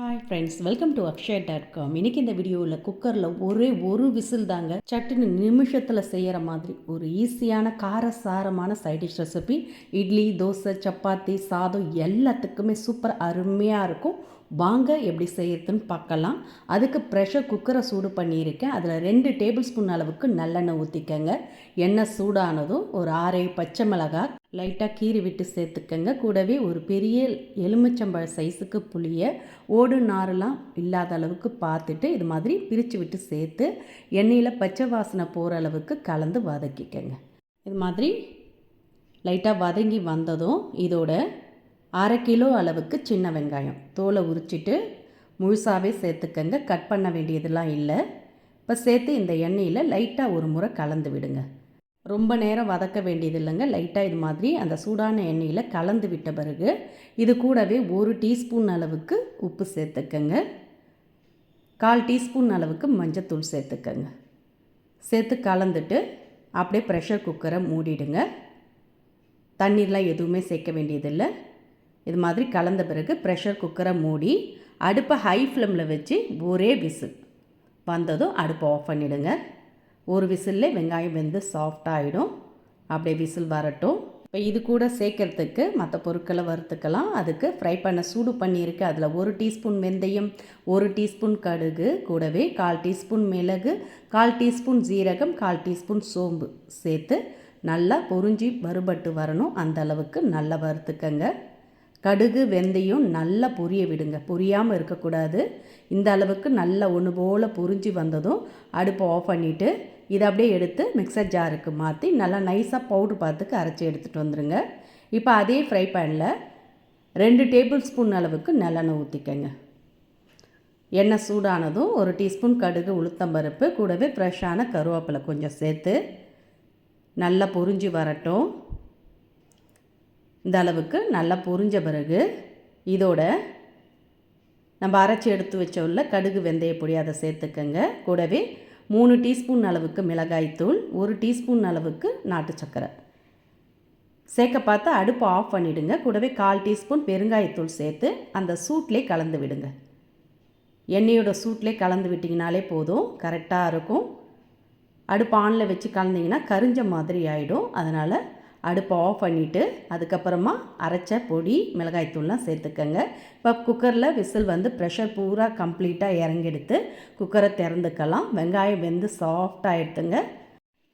Hi friends welcome to Akshaya dot com இன்றைக்கி இந்த வீடியோவில் குக்கரில் ஒரே ஒரு விசில் தாங்க சட்டுன்னு நிமிஷத்தில் செய்கிற மாதிரி ஒரு ஈஸியான காரசாரமான side dish recipe idli dosa chapati சாதம் எல்லாத்துக்குமே சூப்பர் அருமையாக இருக்கும். வாங்க எப்படி செய்யறதுன்னு பார்க்கலாம். அதுக்கு ப்ரெஷர் குக்கரை சூடு பண்ணியிருக்கேன். அதில் ரெண்டு டேபிள் ஸ்பூன் அளவுக்கு நல்லெண்ணெய் ஊற்றிக்கங்க எண்ணெய் சூடானதும் ஒரு ஆறு பச்சை மிளகாய் லைட்டாக கீறி விட்டு சேர்த்துக்கங்க. கூடவே ஒரு பெரிய எலுமிச்சம்பழ சைஸுக்கு புளியை ஓடு நாரெலாம் இல்லாத அளவுக்கு பார்த்துட்டு இது மாதிரி பிரித்து விட்டு சேர்த்து எண்ணெயில் பச்சை வாசனை போகிற அளவுக்கு கலந்து வதக்கிக்கங்க. இது மாதிரி லைட்டாக வதங்கி வந்ததும் இதோட அரை கிலோ அளவுக்கு சின்ன வெங்காயம். தோலை உரிச்சிட்டு முழுசாகவே சேர்த்துக்கங்க. கட் பண்ண வேண்டியதெல்லாம் இல்லை. இப்போ சேர்த்து இந்த எண்ணெயில் லைட்டாக ஒரு முறை கலந்து விடுங்க. ரொம்ப நேரம் வதக்க வேண்டியது இல்லைங்க லைட்டாக இது மாதிரி அந்த சூடான எண்ணெயில் கலந்து விட்ட பிறகு இது கூடவே ஒரு டீஸ்பூன் அளவுக்கு உப்பு சேர்த்துக்கங்க. கால் டீஸ்பூன் அளவுக்கு மஞ்சத்தூள் சேர்த்துக்கங்க. சேர்த்து கலந்துட்டு அப்படியே ப்ரெஷர் குக்கரை மூடிடுங்க. தண்ணீர்லாம் எதுவுமே சேர்க்க வேண்டியதில்லை. இது மாதிரி கலந்த பிறகு ப்ரெஷர் குக்கரை மூடி அடுப்பை ஹை ஃப்ளேமில் வச்சு ஒரே விசில். வந்ததும் அடுப்பை ஆஃப் பண்ணிவிடுங்க ஒரு விசில்லே வெங்காயம் வெந்து சாஃப்டாகிடும் அப்படியே விசில் வரட்டும். இப்போ இது கூட சேர்க்கறதுக்கு மற்ற பொருட்களை வறுத்துக்கலாம். அதுக்கு ஃப்ரை பண்ண சூடு பண்ணியிருக்கு. அதில் ஒரு டீஸ்பூன் வெந்தயம் ஒரு டீஸ்பூன் கடுகு கூடவே கால் டீஸ்பூன் மிளகு கால் டீஸ்பூன் ஜீரகம் கால் டீஸ்பூன் சோம்பு சேர்த்து நல்லா பொறிஞ்சி வறுபட்டு வரணும். அந்த அளவுக்கு நல்லா வறுத்துக்கங்க. கடுகு வெந்தயம் நல்லா பொரிய விடுங்க. பொரியாமல் இருக்கக்கூடாது. இந்த அளவுக்கு நல்லா ஒன்று போல் பொரிஞ்சு வந்ததும் அடுப்பை ஆஃப் பண்ணிவிட்டு இதை அப்படியே எடுத்து மிக்சர் ஜாருக்கு மாற்றி நல்லா நைஸாக பவுட்ரு பார்த்துக்கு அரைச்சி எடுத்துகிட்டு வந்துடுங்க இப்போ அதே ஃப்ரை பேனில் ரெண்டு டேபிள் ஸ்பூன் அளவுக்கு நல்லெண்ணெய் ஊற்றிக்கங்க எண்ணெய் சூடானதும் ஒரு டீஸ்பூன் கடுகு உளுத்தம்பருப்பு கூடவே ஃப்ரெஷ்ஷான கருவேப்பிலை கொஞ்சம் சேர்த்து நல்லா பொரிஞ்சு வரட்டும். இந்த அளவுக்கு நல்லா பொரிஞ்ச பிறகு இதோட நம்ம அரைச்சி எடுத்து வச்ச உள்ள கடுகு வெந்தய பொடி அதை சேர்த்துக்கங்க. கூடவே மூணு டீஸ்பூன் அளவுக்கு மிளகாய்த்தூள் ஒரு டீஸ்பூன் அளவுக்கு நாட்டு சக்கரை. சேர்க்க பார்த்து அடுப்பு ஆஃப் பண்ணிவிடுங்க கூடவே கால் டீஸ்பூன் பெருங்காயத்தூள் சேர்த்து அந்த சூட்லேயே கலந்து விடுங்க. எண்ணெயோட சூட்லேயே கலந்து விட்டிங்கனாலே போதும் கரெக்டாக இருக்கும். அடுப்பு ஆனில் வச்சு கலந்தீங்கன்னா கரிஞ்ச மாதிரி ஆகிடும் அதனால் அடுப்பை ஆஃப் பண்ணிவிட்டு அதுக்கப்புறமா அரைச்ச பொடி மிளகாய்த்தூள்லாம் சேர்த்துக்கங்க. இப்போ குக்கரில் விசில் வந்து ப்ரெஷர் பூரா கம்ப்ளீட்டாக இறங்கெடுத்து குக்கரை திறந்துக்கலாம். வெங்காயம் வெந்து சாஃப்டாக எடுத்துங்க.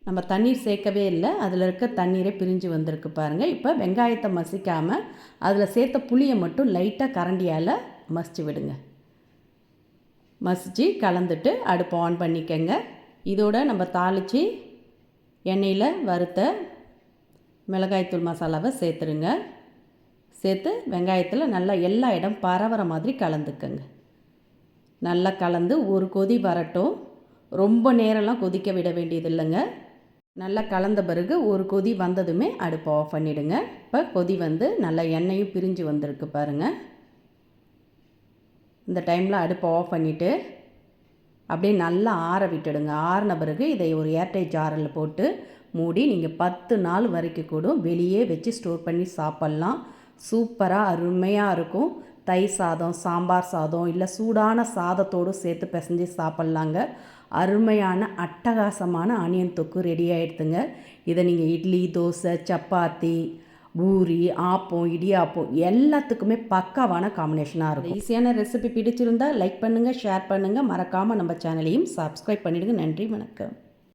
நம்ம தண்ணீர் சேர்க்கவே இல்லை. அதில் இருக்க தண்ணீரே பிரிஞ்சு வந்திருக்கு பாருங்கள் இப்போ வெங்காயத்தை மசிக்காமல் அதில் சேர்த்த புளியை மட்டும் லைட்டாக கரண்டியால் மசிச்சு விடுங்க. மசித்து கலந்துட்டு அடுப்பை ஆன் பண்ணிக்கங்க. இதோட நம்ம தாளித்து எண்ணெயில் வறுத்த மிளகாய்த்தூள் மசாலாவை சேர்த்துருங்க. சேர்த்து வெங்காயத்தில் நல்லா எல்லா இடம் பரவற மாதிரி கலந்துக்கங்க. நல்லா கலந்து ஒரு கொதி வரட்டும். ரொம்ப நேரம்லாம் கொதிக்க விட வேண்டியது இல்லைங்க நல்லா கலந்த பிறகு ஒரு கொதி வந்ததுமே அடுப்பை ஆஃப் பண்ணிவிடுங்க இப்போ கொதி வந்து நல்லா எண்ணெயும் பிரிஞ்சு வந்திருக்கு பாருங்கள் இந்த டைமில் அடுப்பை ஆஃப் பண்ணிவிட்டு அப்படியே நல்லா ஆற விட்டுடுங்க. ஆறின பிறகு இதை ஒரு ஏர்டை ஜாரில் போட்டு மூடி நீங்கள் பத்து நாள் வரைக்கும் கூட வெளியே வச்சு ஸ்டோர் பண்ணி சாப்பிட்லாம். சூப்பராக அருமையாக இருக்கும். தை சாதம் சாம்பார் சாதம் இல்லை சூடான சாதத்தோடு சேர்த்து பிசைஞ்சு சாப்பிட்லாங்க. அருமையான அட்டகாசமான ஆனியன் தொக்கு ரெடி ஆகிடுதுங்க இதை நீங்கள் இட்லி தோசை சப்பாத்தி பூரி ஆப்பம் இடியாப்பம் எல்லாத்துக்குமே பக்காவான காம்பினேஷனாக இருக்கும். ஈஸியான ரெசிபி பிடிச்சிருந்தால் லைக் பண்ணுங்கள் ஷேர் பண்ணுங்கள் மறக்காமல் நம்ம சேனலையும் சப்ஸ்கிரைப் பண்ணிவிடுங்க நன்றி வணக்கம்.